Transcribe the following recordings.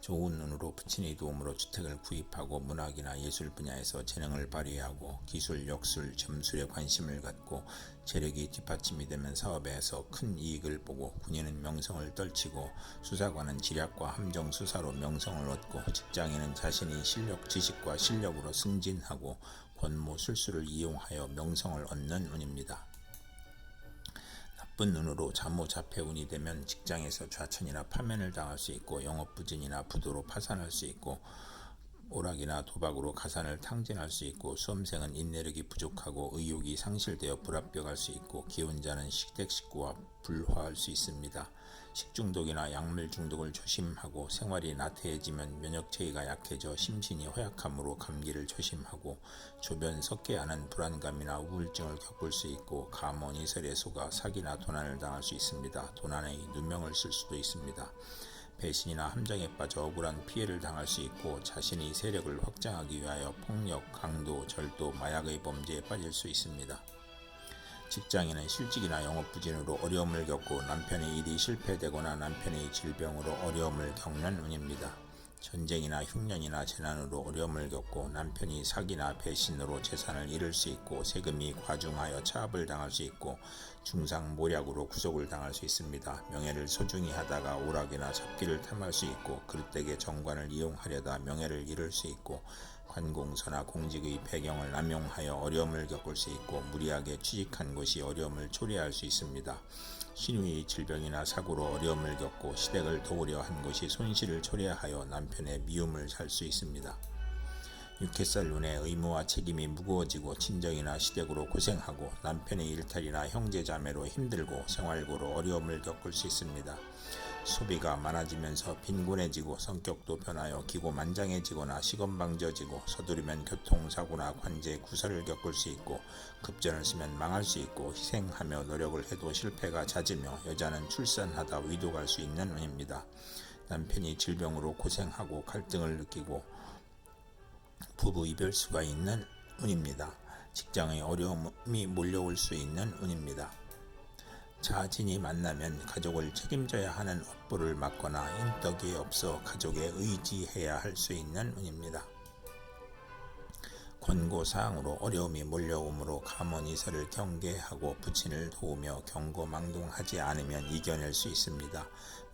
좋은 눈으로 부친의 도움으로 주택을 구입하고 문학이나 예술 분야에서 재능을 발휘하고 기술, 역술, 점술에 관심을 갖고 재력이 뒷받침이 되면 사업에서 큰 이익을 보고 군인은 명성을 떨치고 수사관은 지략과 함정 수사로 명성을 얻고 직장인은 자신이 실력, 지식과 실력으로 승진하고 권모 술수를 이용하여 명성을 얻는 운입니다. 나쁜 눈으로 자모자폐운이 되면 직장에서 좌천이나 파면을 당할 수 있고 영업 부진이나 부도로 파산할 수 있고 오락이나 도박으로 가산을 탕진할 수 있고 수험생은 인내력이 부족하고 의욕이 상실되어 불합격할 수 있고 기혼자는 식댁 식구와 불화할 수 있습니다. 식중독이나 약물 중독을 조심하고 생활이 나태해지면 면역체계가 약해져 심신이 허약함으로 감기를 조심하고 조변 섞게 하는 불안감이나 우울증을 겪을 수 있고 감원 이설에 속아 사기나 도난을 당할 수 있습니다. 도난에 누명을 쓸 수도 있습니다. 배신이나 함정에 빠져 억울한 피해를 당할 수 있고 자신이 세력을 확장하기 위하여 폭력, 강도, 절도, 마약의 범죄에 빠질 수 있습니다. 직장인은 실직이나 영업 부진으로 어려움을 겪고 남편의 일이 실패되거나 남편의 질병으로 어려움을 겪는 운입니다. 전쟁이나 흉년이나 재난으로 어려움을 겪고 남편이 사기나 배신으로 재산을 잃을 수 있고 세금이 과중하여 차압을 당할 수 있고 중상 모략으로 구속을 당할 수 있습니다. 명예를 소중히 하다가 오락이나 잡기를 탐할 수 있고 그릇되게 정관을 이용하려다 명예를 잃을 수 있고 관공서나 공직의 배경을 남용하여 어려움을 겪을 수 있고 무리하게 취직한 곳이 어려움을 초래할 수 있습니다. 신우의 질병이나 사고로 어려움을 겪고 시댁을 도우려 한 것이 손실을 초래하여 남편의 미움을 살 수 있습니다. 육회살 눈에 의무와 책임이 무거워지고 친정이나 시댁으로 고생하고 남편의 일탈이나 형제자매로 힘들고 생활고로 어려움을 겪을 수 있습니다. 소비가 많아지면서 빈곤해지고 성격도 변하여 기고만장해지거나 시건방져지고 서두르면 교통사고나 관제 구설을 겪을 수 있고 급전을 쓰면 망할 수 있고 희생하며 노력을 해도 실패가 잦으며 여자는 출산하다 위도갈 수 있는 운입니다. 남편이 질병으로 고생하고 갈등을 느끼고 부부 이별수가 있는 운입니다. 직장의 어려움이 몰려올 수 있는 운입니다. 자진이 만나면 가족을 책임져야 하는 업보를 맡거나 인덕이 없어 가족에 의지해야 할 수 있는 운입니다. 권고사항으로 어려움이 몰려오므로 감언이설을 경계하고 부친을 도우며 경고망동하지 않으면 이겨낼 수 있습니다.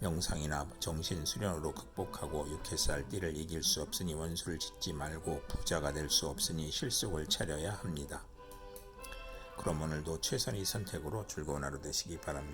명상이나 정신 수련으로 극복하고 육회살 띠를 이길 수 없으니 원수를 짓지 말고 부자가 될 수 없으니 실속을 차려야 합니다. 그럼 오늘도 최선의 선택으로 즐거운 하루 되시기 바랍니다.